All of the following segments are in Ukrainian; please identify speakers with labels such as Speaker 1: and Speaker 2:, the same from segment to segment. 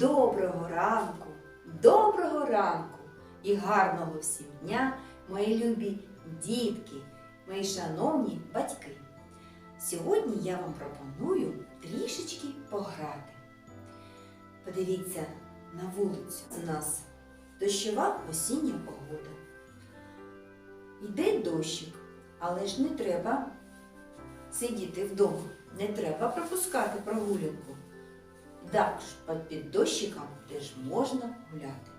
Speaker 1: Доброго ранку, доброго ранку і гарного всім дня, мої любі дітки, мої шановні батьки. Сьогодні я вам пропоную трішечки пограти. Подивіться на вулицю. У нас дощова осіння погода. Йде дощик, але ж не треба сидіти вдома, не треба пропускати прогулянку. Так під дощиком теж можна гуляти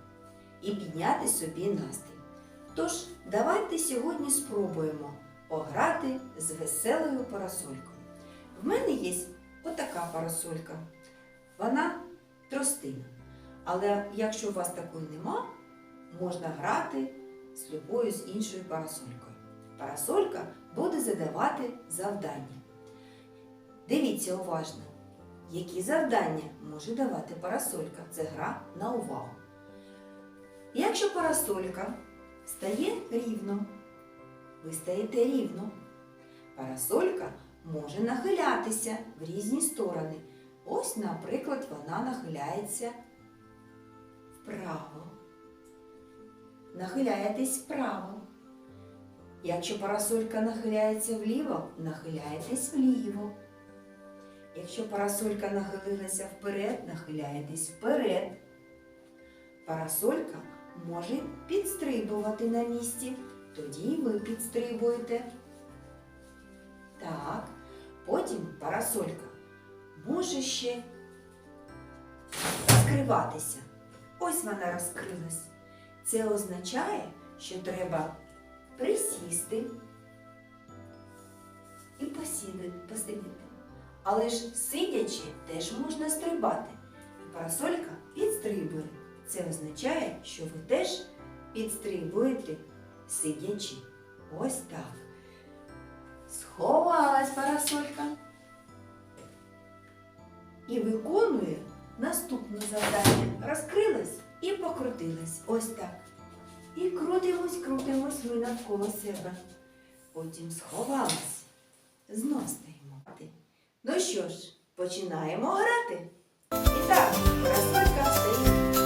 Speaker 1: і підняти собі настрій. Тож, давайте сьогодні спробуємо пограти з веселою парасолькою. В мене є отака парасолька. Вона тростина. Але якщо у вас такої нема, можна грати з любою з іншою парасолькою. Парасолька буде задавати завдання. Дивіться уважно. Які завдання може давати парасолька? Це гра на увагу. Якщо парасолька стає рівно, ви стаєте рівно. Парасолька може нахилятися в різні сторони. Ось, наприклад, вона нахиляється вправо. Нахиляєтесь вправо. Якщо парасолька нахиляється вліво, нахиляєтесь вліво. Якщо парасолька нахилилася вперед, нахиляєтесь вперед. Парасолька може підстрибувати на місці, тоді ви підстрибуєте. Так, потім парасолька може ще розкриватися. Ось вона розкрилась. Це означає, що треба присісти і посідати, посидіти. Але ж сидячи теж можна стрибати. І парасолька підстрибує. Це означає, що ви теж підстрибуєте сидячи. Ось так. Сховалась парасолька. І виконує наступне завдання. Розкрилась і покрутилась. Ось так. І крутимось, крутимось ми навколо себе. Потім сховалась. Стоїмо. Ну що ж, починаємо грати. І так, розкладка стоїть.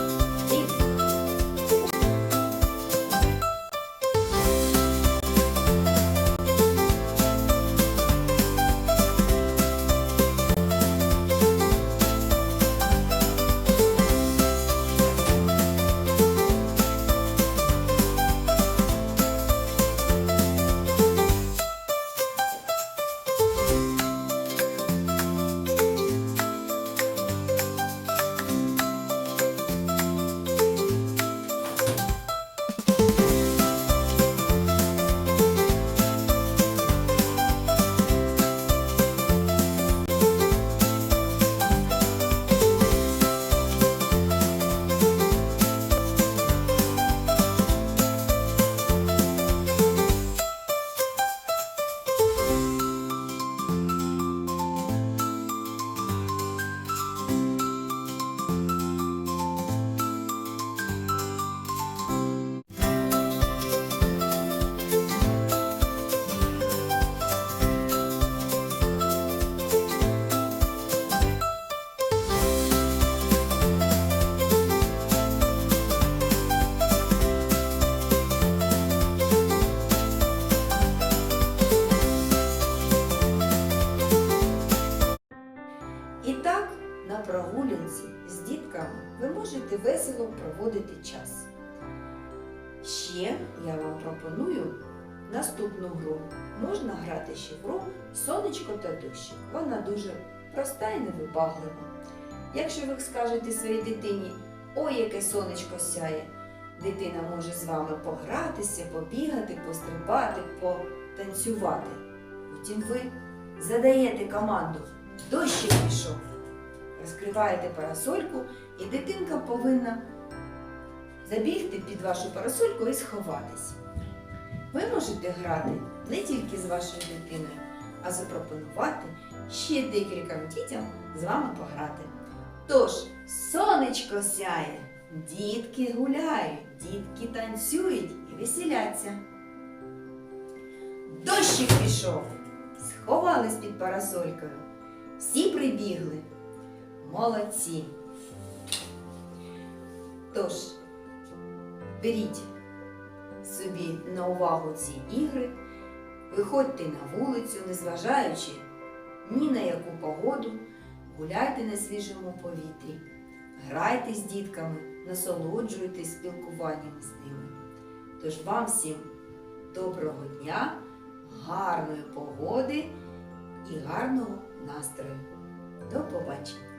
Speaker 1: Весело проводити час. Ще я вам пропоную наступну гру. Можна грати ще в гру Сонечко та дощик. Вона дуже проста і невибаглива. Якщо ви скажете своїй дитині, ой, яке сонечко сяє, дитина може з вами погратися, побігати, пострибати, потанцювати. Потім ви задаєте команду Дощик пішов. Розкриваєте парасольку, і дитинка повинна забігти під вашу парасольку і сховатись. Ви можете грати не тільки з вашою дитиною, а запропонувати ще декільком дітям з вами пограти. Тож, сонечко сяє, дітки гуляють, дітки танцюють і веселяться. Дощик пішов, сховались під парасолькою. Всі прибігли. Молодці. Тож, беріть собі на увагу ці ігри, виходьте на вулицю, незважаючи ні на яку погоду, гуляйте на свіжому повітрі, грайте з дітками, насолоджуйтесь спілкуванням з ними. Тож вам всім доброго дня, гарної погоди і гарного настрою. До побачення!